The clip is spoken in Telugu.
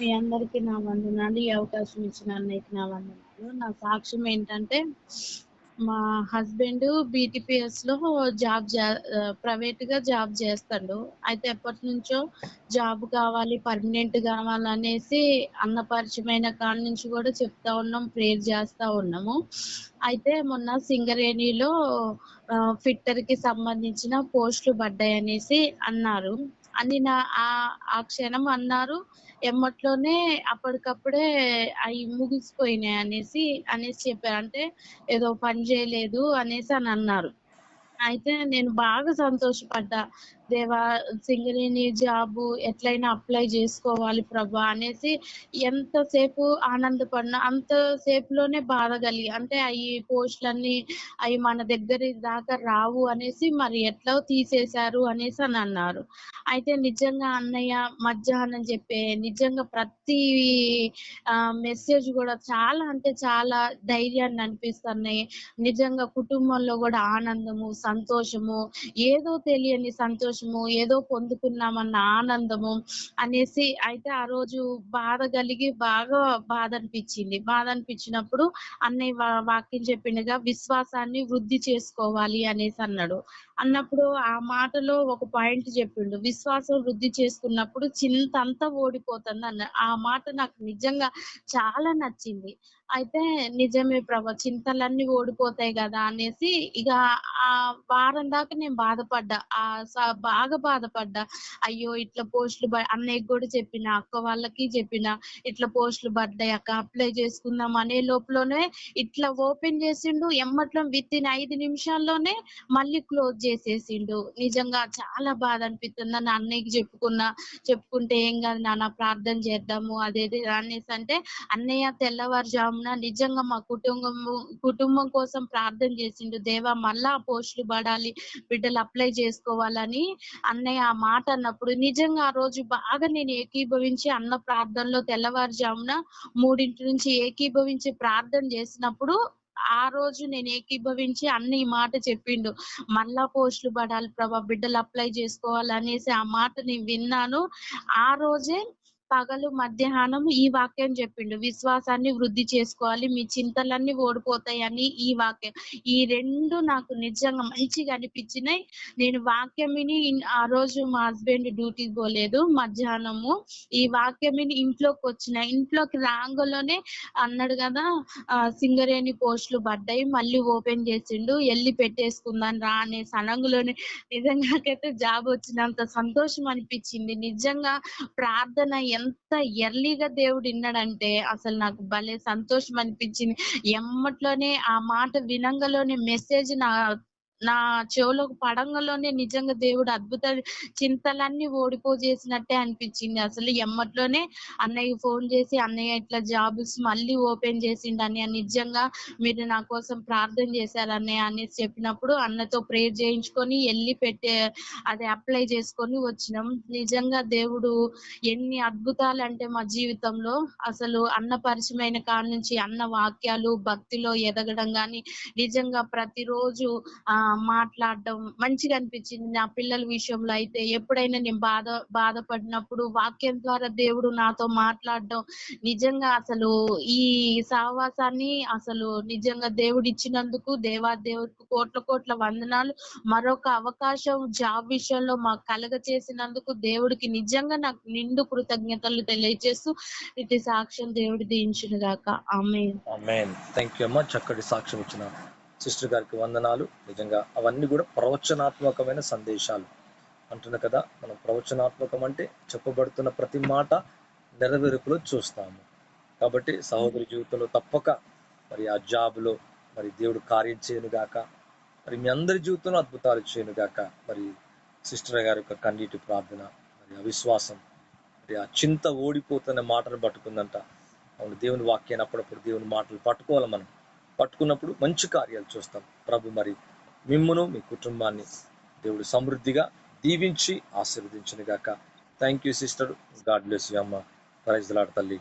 మీ అందరికీ నా వందనాలు ఈ అవకాశం ఇచ్చిన అన్నయ్యకి నా వందనాలు. నా సాక్ష్యం ఏంటంటే మా హస్బెండ్ బీటీపీఎస్లో జాబ్ ప్రైవేట్గా జాబ్ చేస్తాడు. అయితే ఎప్పటి నుంచో జాబ్ కావాలి పర్మనెంట్ కావాలనేసి అన్న పరిచయమైన కాడ నుంచి కూడా చెప్తా ఉన్నాం ప్రేర్ చేస్తా ఉన్నాము. అయితే మొన్న సింగరేణిలో ఫిట్టర్కి సంబంధించిన పోస్టులు పడ్డాయి అనేసి అన్నారు. అని నా ఆ ఆ క్షణం అన్నారు. ఎమ్మట్లోనే అప్పటికప్పుడే అవి ముగిసిపోయినాయి అనేసి అనేసి చెప్పారు. అంటే ఏదో పని చేయలేదు అనేసి అని అన్నారు. అయితే నేను బాగా సంతోషపడ్డా. దేవా సింగరేణి జాబ్ ఎట్లయినా అప్లై చేసుకోవాలి ప్రభా అనేసి ఎంతసేపు ఆనందపడినా అంతసేపులోనే బాధ కలిగి అంటే అవి పోస్టులన్నీ అవి మన దగ్గర దాకా రావు అనేసి మరి ఎట్లా తీసేశారు అనేసి అని అన్నారు. అయితే నిజంగా అన్నయ్య మధ్యాహ్నం చెప్పే నిజంగా ప్రతి మెసేజ్ కూడా చాలా అంటే చాలా ధైర్యాన్ని అనిపిస్తున్నాయి. నిజంగా కుటుంబంలో కూడా ఆనందము సంతోషము ఏదో తెలియని సంతోషము ఏదో పొందుకున్నామన్న ఆనందము అనేసి అయితే ఆ రోజు బాధ కలిగి బాగా బాధ అనిపించింది బాధ అనిపించినప్పుడు అన్నయ్య వా- వాక్యం చెప్పిండగా విశ్వాసాన్ని వృద్ధి చేసుకోవాలి అనేసి అన్నాడు. అన్నప్పుడు ఆ మాటలో ఒక పాయింట్ చెప్పిండు. విశ్వాసం వృద్ధి చేసుకున్నప్పుడు చింత అంతా ఓడిపోతుంది అన్న. ఆ మాట నాకు నిజంగా చాలా నచ్చింది. అయితే నిజమే ప్రభ చింతలన్నీ ఓడిపోతాయి కదా అనేసి ఇక ఆ వారం దాకా నేను బాధపడ్డా. ఆ స- బాగా బాధపడ్డా. అయ్యో ఇట్లా పోస్టులు అన్నయ్యకి కూడా చెప్పిన అక్క వాళ్ళకి చెప్పిన ఇట్లా పోస్టులు పడ్డాయి అక్క అప్లై చేసుకుందాం అనే లోపలనే ఇట్లా ఓపెన్ చేసిండు. ఎమ్మట్లో విత్ ఇన్ ఐదు నిమిషాల్లోనే మళ్ళీ క్లోజ్ చేసేసిండు. నిజంగా చాలా బాధ అనిపిస్తుంది నా అన్నయ్యకి చెప్పుకున్నా చెప్పుకుంటే ఏం కాదు నాన్న ప్రార్థన చేద్దాము అదేది అనేసి అంటే అన్నయ్య తెల్లవారుజామున నిజంగా మా కుటుంబం కుటుంబం కోసం ప్రార్థన చేసిండు. దేవా మళ్ళా పోస్టులు పడాలి బిడ్డలు అప్లై చేసుకోవాలని అన్నయ్య ఆ మాట అన్నప్పుడు నిజంగా ఆ రోజు బాగా నేను ఏకీభవించి అన్న ప్రార్థనలో తెల్లవారుజామున మూడింటి నుంచి ఏకీభవించి ప్రార్థన చేసినప్పుడు ఆ రోజు నేను ఏకీభవించి అన్న ఈ మాట చెప్పిండు. మళ్ళా పోస్టులు పడాలి ప్రభా బిడ్డలు అప్లై చేసుకోవాలి అనేసి ఆ మాట నేను విన్నాను. ఆ రోజే పగలు మధ్యాహ్నం ఈ వాక్యం చెప్పిండు. విశ్వాసాన్ని వృద్ధి చేసుకోవాలి మీ చింతలన్నీ ఓడిపోతాయని ఈ వాక్యం. ఈ రెండు నాకు నిజంగా మంచిగా అనిపించినాయి. నేను వాక్యం విని ఆ రోజు మా హస్బెండ్ డ్యూటీకి పోలేదు మధ్యాహ్నము. ఈ వాక్యం విని ఇంట్లోకి వచ్చిన ఇంట్లోకి రాంగలోనే అన్నాడు కదా సింగరేణి పోస్టులు పడ్డాయి మళ్ళీ ఓపెన్ చేసిండు వెళ్ళి పెట్టేసుకుందాం రా అనే సనంగులోనే నిజంగా నాకైతే జాబ్ వచ్చినంత సంతోషం అనిపించింది. నిజంగా ప్రార్థన ఎంత ఎర్లీగా దేవుడు విన్నాడంటే అసలు నాకు భలే సంతోషం అనిపించింది ఎమ్మట్లోనే ఆ మాట వినంగలోనే మెసేజ్ నా నా చెవులో పడంగలోనే నిజంగా దేవుడు అద్భుత చింతలన్నీ ఓడిపోజేసినట్టే అనిపించింది. అసలు ఎమ్మట్లోనే అన్నయ్య ఫోన్ చేసి అన్నయ్య ఇట్లా జాబ్స్ మళ్ళీ ఓపెన్ చేసిండు అన్నయ్య నిజంగా మీరు నా కోసం ప్రార్థన చేశారు అన్నయ్య అనేసి చెప్పినప్పుడు అన్నతో ప్రేయర్ చేయించుకొని వెళ్ళి పెట్టే అది అప్లై చేసుకొని వచ్చినాం. నిజంగా దేవుడు ఎన్ని అద్భుతాలు అంటే మా జీవితంలో. అసలు అన్న పరిచయమైన కాడ నుంచి అన్న వాక్యాలు భక్తిలో ఎదగడం గాని నిజంగా ప్రతిరోజు ఆ మాట్లాడడం మంచిగా అనిపించింది నా పిల్లల విషయంలో అయితే. ఎప్పుడైనా నేను బాధ బాధపడినప్పుడు వాక్యం ద్వారా దేవుడు నాతో మాట్లాడడం నిజంగా అసలు ఈ సహవాసాన్ని అసలు నిజంగా దేవుడు ఇచ్చినందుకు దేవా దేవుడికి కోట్ల కోట్ల వందనాలు. మరొక అవకాశం జాబ్ విషయంలో మాకు కలగ చేసినందుకు దేవుడికి నిజంగా నాకు నిండు కృతజ్ఞతలు తెలియజేస్తూ ఇటు సాక్ష్యం దేవుడి దించిన గాక ఆమె థ్యాంక్ యూ అమ్మ. చక్కటి సాక్ష్యం ఇచ్చిన సిస్టర్ గారికి వందనాలు. నిజంగా అవన్నీ కూడా ప్రవచనాత్మకమైన సందేశాలు. అంటున్నా కదా మనం ప్రవచనాత్మకం అంటే చెప్పబడుతున్న ప్రతి మాట నెరవేర్పులో చూస్తాము. కాబట్టి సహోదరి జీవితంలో తప్పక మరి ఆ జాబ్లో మరి దేవుడు కార్యం చేయను గాక మరి మీ అందరి జీవితంలో అద్భుతాలు చేయను గాక మరి సిస్టర్ గారి యొక్క కన్నీటి ప్రార్థన మరి అవిశ్వాసం మరి ఆ చింత ఓడిపోతున్న మాటను పట్టుకుందంట. అవును దేవుని వాక్యాన్ని అప్పుడప్పుడు దేవుని మాటలు పట్టుకోవాలి మనం. పట్టుకున్నప్పుడు మంచి కార్యాలు చూస్తాం. ప్రభు మరి మిమ్మును మీ కుటుంబాన్ని దేవుడు సమృద్ధిగా దీవించి ఆశీర్వదించిన గాక thank you sister God bless you అమ్మ ప్రైజ్ లాడ్ తల్లి.